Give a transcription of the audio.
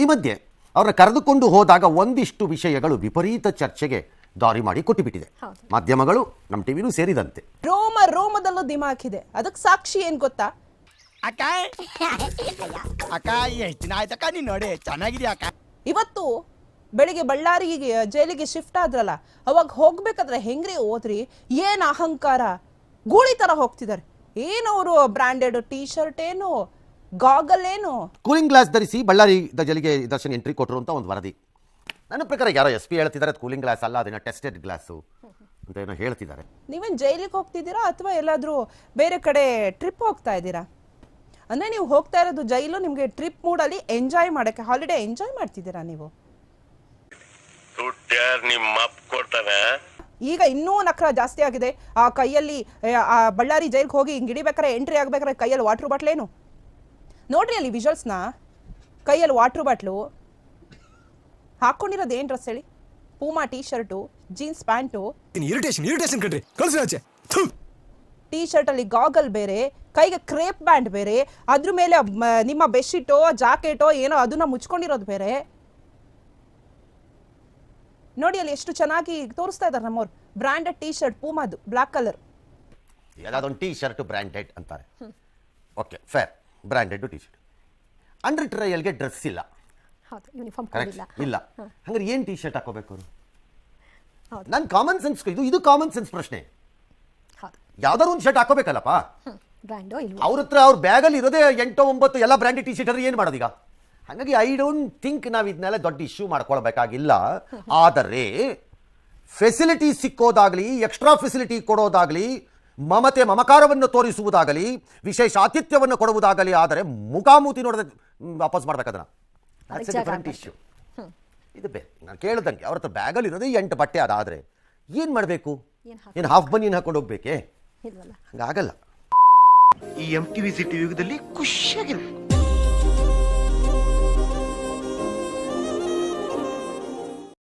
ಈ ಮಧ್ಯೆ ಅವರ ಕರೆದುಕೊಂಡು ಹೋದಾಗ ಒಂದಿಷ್ಟು ವಿಷಯಗಳು ವಿಪರೀತ ಚರ್ಚೆಗೆ ದಾರಿ ಮಾಡಿ ಕೊಟ್ಟುಬಿಟ್ಟಿದೆ. ಮಾಧ್ಯಮಗಳು ನಮ್ಮ ಟಿವಿನೂ ಸೇರಿದಂತೆ. ರೋಮ ರೋಮದಲ್ಲೂ ದಿಮಾಕಿದೆ ಅದಕ್ಕೆ ಸಾಕ್ಷಿ ಏನ್ ಗೊತ್ತಾ? ಅಕ್ಕ ಅಕ್ಕ ಎಷ್ಟು ದಿನ ಆಯ್ತಕ್ಕ ನೀನ್ ನೋಡಿ ಚೆನ್ನಾಗಿದ್ಯಾ ಅಕ್ಕ? ಇವತ್ತು ಬೆಳಿಗ್ಗೆ ಬಳ್ಳಾರಿಗೆ ಜೈಲಿಗೆ ಶಿಫ್ಟ್ ಆದ್ರಲ್ಲ ಅವಾಗ ಹೋಗ್ಬೇಕಾದ್ರೆ ಹೆಂಗ್ರಿ ಹೋದ್ರಿ? ಏನ್ ಅಹಂಕಾರ? ಗೂಳಿ ತರ ಹೋಗ್ತಿದ್ದಾರೆ ಏನವರು ಬ್ರಾಂಡೆಡ್ ಟೀ ಶರ್ಟ್ ಏನು ಗಾಗಲ್ ಏನು ಕೂಲಿಂಗ್ ಗ್ಲಾಸ್ ಧರಿಸಿ ಬಳ್ಳಾರಿ ಜಲಿಗೆ ದರ್ಶನ ಎಂಟ್ರಿ ಕೊಟ್ಟರು ಅಂತ ಒಂದು ವರದಿ. ನನ್ನ ಪ್ರಕಾರ ಯಾರೋ ಎಸ್ ಪಿ ಹೇಳ್ತಿದ್ದಾರೆ ಕೂಲಿಂಗ್ ಗ್ಲಾಸ್ ಅಲ್ಲ ಅದನ್ನ ಟೆಸ್ಟೆಡ್ ಗ್ಲಾಸು ಅಂತ ಏನೋ ಹೇಳ್ತಿದ್ದಾರೆ. ನೀವೇನು ಜೈಲಿಗೆ ಹೋಗ್ತಿದ್ದೀರಾ ಅಥವಾ ಎಲ್ಲಾದರೂ ಬೇರೆ ಕಡೆ ಟ್ರಿಪ್ ಹೋಗ್ತಾ ಇದ್ದೀರಾ? ಅಂದರೆ ನೀವು ಹೋಗ್ತಾ ಇರೋದು ಜೈಲು ನಿಮಗೆ ಟ್ರಿಪ್ ಮೂಡಲ್ಲಿ ಎಂಜಾಯ್ ಮಾಡೋಕ್ಕೆ ಹಾಲಿಡೇ ಎಂಜಾಯ್ ಮಾಡ್ತಿದ್ದೀರಾ ನೀವು? ದುಡ್ಡು ಯಾರು ನಿಮ್ಮ ಅಪ್ಪ ಕೊಡ್ತಾನೆ. ಈಗ ಇನ್ನೂ ನಖರ ಜಾಸ್ತಿ ಆಗಿದೆ. ಆ ಕೈಯಲ್ಲಿ ಆ ಬಳ್ಳಾರಿ ಜೈಲ್ಗೆ ಹೋಗಿ ಹಿಂಗೆ ಹಿಡಿಬೇಕಾರೆ ಎಂಟ್ರಿ ಆಗ್ಬೇಕಾದ್ರೆ ಕೈಯಲ್ಲಿ ವಾಟರ್ ಬಾಟ್ಲೇನು ನೋಡ್ರಿ ಅಲ್ಲಿ ವಿಜುವಲ್ಸ್ನ ಕೈಯಲ್ಲಿ ವಾಟ್ರ್ ಬಾಟ್ಲು ಹಾಕ್ಕೊಂಡಿರೋದು ಏನು ಡ್ರೆಸ್ ಹೇಳಿ? Puma T shirt jeans pant irritation irritation ಕಣ್ರಿ. ಕಳ್ಸಿ ಆಚೆ. ಟೀ ಶರ್ಟಲ್ಲಿ ಗಾಗಲ್ ಬೇರೆ ಕೈಗೆ ಕ್ರೇಪ್ ಬ್ಯಾಂಡ್ ಬೇರೆ ಅದ್ರ ಮೇಲೆ ನಿಮ್ಮ ಬೆಡ್ಶೀಟೋ ಜಾಕೆಟೋ ಏನೋ ಅದನ್ನ ಮುಚ್ಕೊಂಡಿರೋದು ಬೇರೆ. ನೋಡಿ ಅಲ್ಲಿ ಎಷ್ಟು ಚೆನ್ನಾಗಿ ತೋರಿಸ್ತಾ ಇದ್ದಾರೆ ನಮ್ಮವ್ರು. ಬ್ರ್ಯಾಂಡೆಡ್ ಟೀ ಶರ್ಟ್ ಪೂಮಾದು ಬ್ಲ್ಯಾಕ್ ಕಲರ್ ಯಾವುದಾದೊಂದು ಟೀ ಶರ್ಟ್ ಬ್ರ್ಯಾಂಡೆಡ್ ಅಂತಾರೆ okay fair branded T shirt under ಟ್ರಯಲ್ಗೆ dress ಇಲ್ಲ. ಹೌದು ಯೂನಿಫಾರ್ಮ್ ಕರೆಕ್ಟ್ ಇಲ್ಲ. ಹಂಗಾರೆ ಏನು ಟೀ ಶರ್ಟ್ ಹಾಕೋಬೇಕು ಅವರು? ನಾನು ನನ್ನ ಕಾಮನ್ ಸೆನ್ಸ್ ಇದು ಇದು ಕಾಮನ್ ಸೆನ್ಸ್ ಪ್ರಶ್ನೆ. ಯಾವ್ದಾದ್ರು ಒಂದು ಶರ್ಟ್ ಹಾಕೋಬೇಕಲ್ಲಪ್ಪ? ಅವ್ರ ಹತ್ರ ಅವ್ರ ಬ್ಯಾಗಲ್ಲಿ ಇರೋದೇ ಎಂಟು ಒಂಬತ್ತು ಎಲ್ಲ ಬ್ರ್ಯಾಂಡೆಡ್ ಟಿ ಶರ್ಟ್ ಅಂದ್ರೆ ಏನು ಮಾಡೋದೀಗ? ಹಾಗಾಗಿ ಐ ಡೋಂಟ್ ಥಿಂಕ್ ನಾವು ಇದನ್ನೆಲ್ಲ ದೊಡ್ಡ ಇಶ್ಯೂ ಮಾಡ್ಕೊಳ್ಬೇಕಾಗಿಲ್ಲ. ಆದರೆ ಫೆಸಿಲಿಟಿ ಸಿಕ್ಕೋದಾಗಲಿ ಎಕ್ಸ್ಟ್ರಾ ಫೆಸಿಲಿಟಿ ಕೊಡೋದಾಗಲಿ ಮಮತೆ ಮಮಕಾರವನ್ನು ತೋರಿಸುವುದಾಗಲಿ ವಿಶೇಷ ಆತಿಥ್ಯವನ್ನು ಕೊಡುವುದಾಗಲಿ ಆದರೆ ಮುಖಾಮುತಿ ನೋಡದೆ ಮ್, ವಾಪಸ್ ಮಾಡ್ಬೇಕದನ್ನ. ಡಿಫರೆಂಟ್ ಇಶ್ಯೂ ಇದು ಬೇ ನಾನು ಕೇಳಿದಂಗೆ ಅವ್ರ ಹತ್ರ ಬ್ಯಾಗಲ್ಲಿ ಇರೋದೇ ಎಂಟು ಬಟ್ಟೆ ಅದಾದರೆ ಏನು ಮಾಡಬೇಕು? ಏನ್ ಹಾಫ್ ಬನಿಯನ್ ಹಾಕೊಂಡು ಹೋಗ್ಬೇಕೇ? ಹಂಗಾಗಲ್ಲ. ಈ ಎಂ ಟಿ ವಿ ಸಿಟಿ ಯುಗದಲ್ಲಿ ಖುಷಿಯಾಗಿರ್ಬೇಕು.